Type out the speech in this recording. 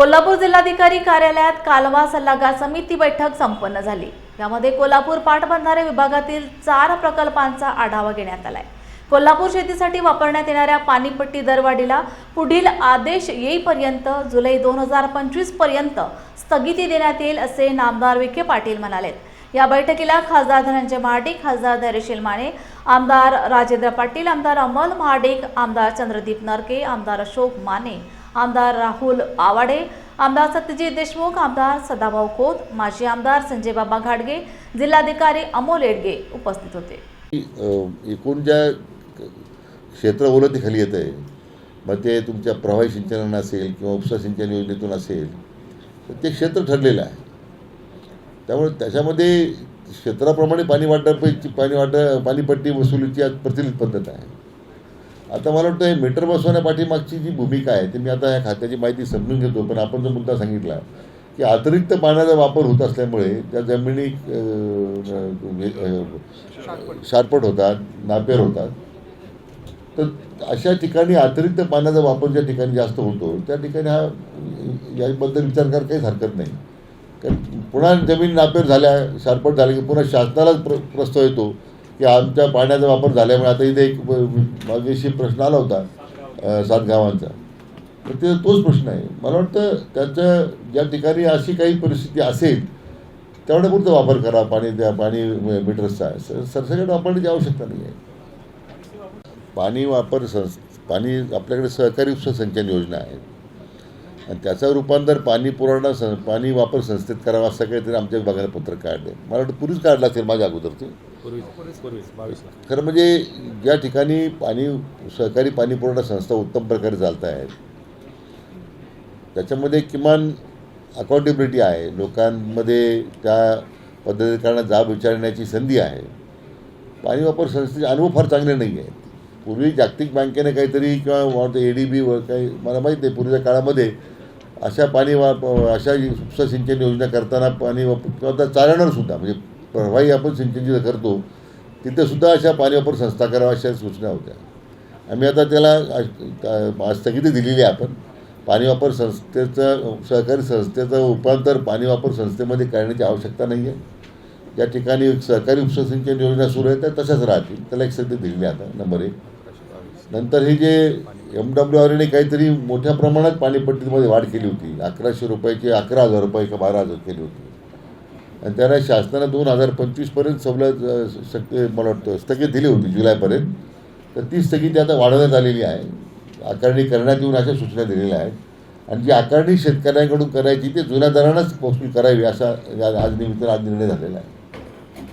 कोल्हापूर जिल्हाधिकारी कार्यालयात कालवा सल्लागार समिती बैठक संपन्न झाली. यामध्ये कोल्हापूर पाटबंधारे विभागातील चार प्रकल्पांचा आढावा घेण्यात आलाय. कोल्हापूर शेतीसाठी वापरण्यात येणाऱ्या पाणीपट्टी दरवाढीला पुढील आदेश येईपर्यंत जुलै दोन हजार पंचवीसपर्यंत स्थगिती देण्यात येईल असे नामदार विखे पाटील म्हणालेत. या बैठकीला खासदार धनंजय महाडिक खासदार धैर्यशील माने आमदार राजेंद्र पाटील आमदार अमल महाडिक आमदार चंद्रदीप नरके आमदार अशोक माने आमदार राहुल आवाडे आमदार सत्यजित देशमुख आमदार सदाभाऊ खोत माजी आमदार संजय बाबा घाडगे जिल्हाधिकारी अमोल येडगे उपस्थित होते. एकूण ज्या क्षेत्र ओलतीखाली येत आहे मग ते तुमच्या प्रवाही सिंचनानं असेल किंवा उपसा सिंचन योजनेतून असेल तर ते क्षेत्र ठरलेलं आहे. त्यामुळे त्याच्यामध्ये क्षेत्राप्रमाणे पाणी वाटप पाणी वाट पाणीपट्टी वसुलीची आज प्रचलित पद्धत आहे. आता मला वाटतं हे मीटर बसवण्यापाठीमागची जी भूमिका आहे ती मी आता या खात्याची माहिती समजून घेतो पण आपण जो मुद्दा सांगितला की अतिरिक्त पाण्याचा वापर होत असल्यामुळे त्या जमिनी अ, शारपट होतात नापेर होतात तर अशा ठिकाणी अतिरिक्त पाण्याचा वापर ज्या ठिकाणी जास्त होतो त्या ठिकाणी हा याबद्दल विचार करायला काहीच हरकत नाही. कारण पुन्हा जमीन नापेर झाल्या शारपट झाल्या की पुन्हा शासनालाच प्र प्रस्ताव येतो की आमच्या पाण्याचा वापर झाल्यामुळे आता इथे एक मागेशी प्रश्न आला होता सात गावांचा तर ते तोच प्रश्न आहे. मला वाटतं त्याचं ज्या ठिकाणी अशी काही परिस्थिती असेल त्यामुळे पुरतं वापर करा पाणी द्या पाणी मीटर्सचा स- सरसकट वापरण्याची आवश्यकता नाही आहे. पाणी वापर संस पाणी आपल्याकडे सहकारी उपसंचन योजना आहे. आणि त्याचं रूपांतर पाणी पुरवठा सं पाणी वापर संस्थेत करावा असं काहीतरी आमच्या बघायला पत्रक काढले. मला वाटतं पूर्वीच काढलं असेल माझ्या अगोदर ते. खरं म्हणजे ज्या ठिकाणी पाणी सहकारी पाणी पुरवठा संस्था उत्तम प्रकारे चालत आहेत त्याच्यामध्ये किमान अकाउंटेबिलिटी आहे. लोकांमध्ये त्या पद्धतीकरणात जाब विचारण्याची संधी आहे. पाणी वापर संस्थेचे अनुभव फार चांगले नाही आहेत. पूर्वी जागतिक बँकेने काहीतरी किंवा ए डी बी काही मला माहीत नाही पूर्वीच्या काळामध्ये अशा पाणी वाप अशा उपसा सिंचन योजना करताना पाणी वापर किंवा चालणार सुद्धा म्हणजे प्रवाही आपण सिंचन जिथं करतो तिथेसुद्धा अशा पाणी वापर संस्था कराव्या अशा सूचना होत्या. आम्ही आता त्याला स्थगिती दिलेली आहे आपण. पाणी वापर संस्थेचं सहकारी संस्थेचं रूपांतर पाणी वापर संस्थेमध्ये करण्याची आवश्यकता नाही आहे. ज्या ठिकाणी सहकारी उपसिंचन योजना सुरू आहे त्या तशाच राहतील. त्याला एक संधी दिलेली आहे आता नंबर एक. नंतर हे जे एम डब्ल्यू आरने काहीतरी मोठ्या प्रमाणात पाणीपट्टीमध्ये वाढ केली होती. अकराशे रुपयाची अकरा हजार रुपये का बारा हजार केली होती. आणि त्याला शासनानं दोन हजार पंचवीसपर्यंत सवलत शक्य मला वाटतं स्थगित दिली होती जुलैपर्यंत तर ती स्थगिती आता वाढवण्यात आलेली आहे. आकारणी करण्यात येऊन अशा सूचना दिलेल्या आहेत. आणि जी आकारणी शेतकऱ्यांकडून करायची ते जुन्या दरानंच पोस्टिंग करावी असा या आज निमित्त आज निर्णय झालेला आहे.